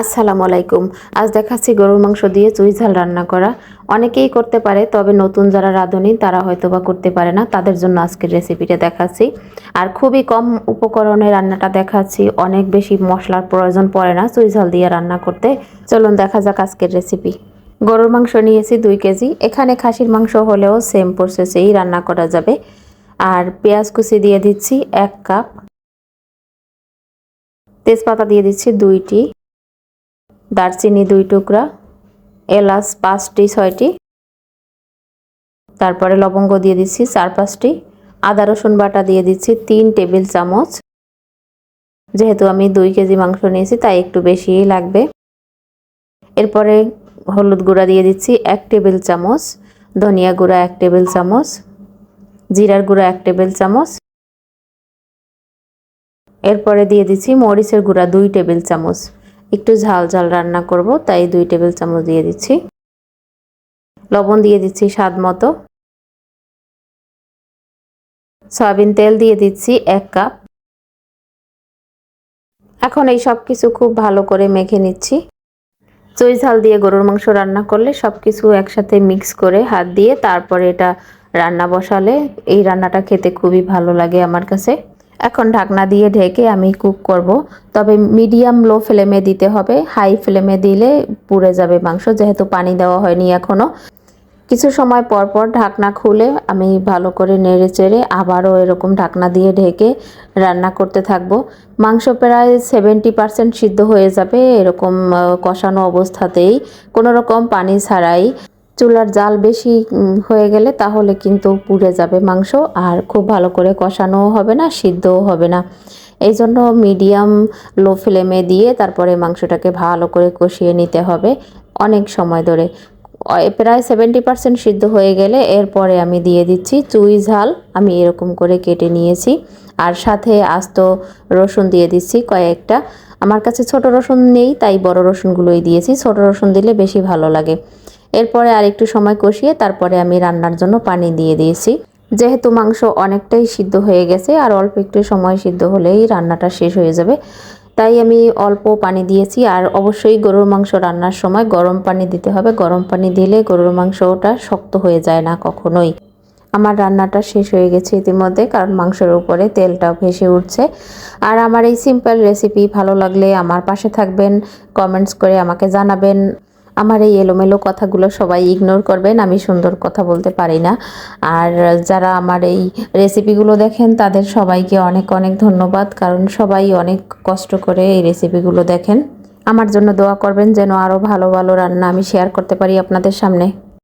আসসালামু আলাইকুম। আজ দেখাচ্ছি গরুর মাংস দিয়ে চুই ঝাল রান্না করা। অনেকেই করতে পারে, তবে নতুন যারা রাঁধুনি, তারা হয়তো বা করতে পারে না। তাদের জন্য আজকের রেসিপিটা দেখাচ্ছি। আর খুবই কম উপকরণে রান্নাটা দেখাচ্ছি। অনেক বেশি মশলার প্রয়োজন পড়ে না চুই ঝাল দিয়ে রান্না করতে। চলুন দেখা যাক আজকের রেসিপি গরুর মাংস নিয়েছি দুই কেজি। এখানে খাসির মাংস হলেও সেম প্রসেসেই রান্না করা যাবে। আর পেঁয়াজ কুচি দিয়ে দিচ্ছি এক কাপ। তেজপাতা দিয়ে দিচ্ছি দুইটি। দারচিনি দুই টুকরা, এলাচ পাঁচটি, ছয়টি। তারপরে লবঙ্গ দিয়ে দিচ্ছি চার পাঁচটি। আদা, রসুন বাটা দিয়ে দিচ্ছি তিন টেবিল চামচ। যেহেতু আমি দুই কেজি মাংস নিয়েছি, তাই একটু বেশিই লাগবে। এরপরে হলুদ গুঁড়া দিয়ে দিচ্ছি এক টেবিল চামচ, ধনিয়া গুঁড়া এক টেবিল চামচ, জিরার গুঁড়া এক টেবিল চামচ। এরপরে দিয়ে দিচ্ছি মরিচের গুঁড়া দুই টেবিল চামচ। একটু ঝাল ঝাল রান্না করব, তাই দুই টেবিল চামচ দিয়ে দিচ্ছি। লবণ দিয়ে দিচ্ছি স্বাদ মতো। সয়াবিন তেল দিয়ে দিচ্ছি এক কাপ। এখন এই সব কিছু খুব ভালো করে মেখে নিচ্ছি। চই ঝাল দিয়ে গরুর মাংস রান্না করলে সব কিছু একসাথে মিক্স করে হাত দিয়ে তারপরে এটা রান্না বসালে এই রান্নাটা খেতে খুবই ভালো লাগে আমার কাছে। এখন ঢাকনা দিয়ে ঢেকে আমি কুক করব। তবে মিডিয়াম লো ফ্লেমে দিতে হবে। হাই ফ্লেমে দিলে পুড়ে যাবে মাংস, যেহেতু পানি দেওয়া হয়নি এখনও কিছু সময় পর পর ঢাকনা খুলে আমি ভালো করে নেড়ে চেড়ে আবারও এরকম ঢাকনা দিয়ে ঢেকে রান্না করতে থাকব। মাংস প্রায় সেভেন্টি পারসেন্ট সিদ্ধ হয়ে যাবে এরকম কষানো অবস্থাতেই। কোনো রকম পানি ছাড়াই চুলার জাল বেশি হয়ে গেলে তাহলে কিন্তু পুড়ে যাবে মাংস আর খুব ভালো করে কষানোও হবে না, সিদ্ধও হবে না। এই জন্য মিডিয়াম লো ফ্লেমে দিয়ে তারপরে মাংসটাকে ভালো করে কষিয়ে নিতে হবে অনেক সময় ধরে। প্রায় সেভেন্টি পার্সেন্ট সিদ্ধ হয়ে গেলে এরপরে আমি দিয়ে দিচ্ছি চুই ঝাল, আমি এরকম করে কেটে নিয়েছি। আর সাথে আস্ত রসুন দিয়ে দিচ্ছি কয়েকটা। আমার কাছে ছোট রসুন নেই, তাই বড় রসুনগুলোই দিয়েছি, ছোট রসুন দিলে বেশি ভালো লাগে। এরপরে আর একটু সময় কষিয়ে তারপরে আমি রান্নার জন্য পানি দিয়ে দিয়েছি। যেহেতু মাংস অনেকটাই সিদ্ধ হয়ে গেছে আর অল্প একটু সময় সিদ্ধ হলেই রান্নাটা শেষ হয়ে যাবে, তাই আমি অল্প পানি দিয়েছি। আর অবশ্যই গরুর মাংস রান্নার সময় গরম পানি দিতে হবে। গরম পানি দিলে গরুর মাংসটা শক্ত হয়ে যায় না কখনোই। আমার রান্নাটা শেষ হয়ে গেছে ইতিমধ্যে, কারণ মাংসের উপরে তেলটা ভেসে উঠছে। আর আমার এই সিম্পল রেসিপি ভালো লাগলে আমার পাশে থাকবেন কমেন্টস করে আমাকে জানাবেন। আমার এই এলোমেলো কথাগুলো সবাই ইগনোর করবেন, আমি সুন্দর কথা বলতে পারি না। আর যারা আমার এই রেসিপিগুলো দেখেন, তাদের সবাইকে অনেক অনেক ধন্যবাদ, কারণ সবাই অনেক কষ্ট করে এই রেসিপিগুলো দেখেন। আমার জন্য দোয়া করবেন যেন আরও ভালো ভালো রান্না আমি শেয়ার করতে পারি আপনাদের সামনে।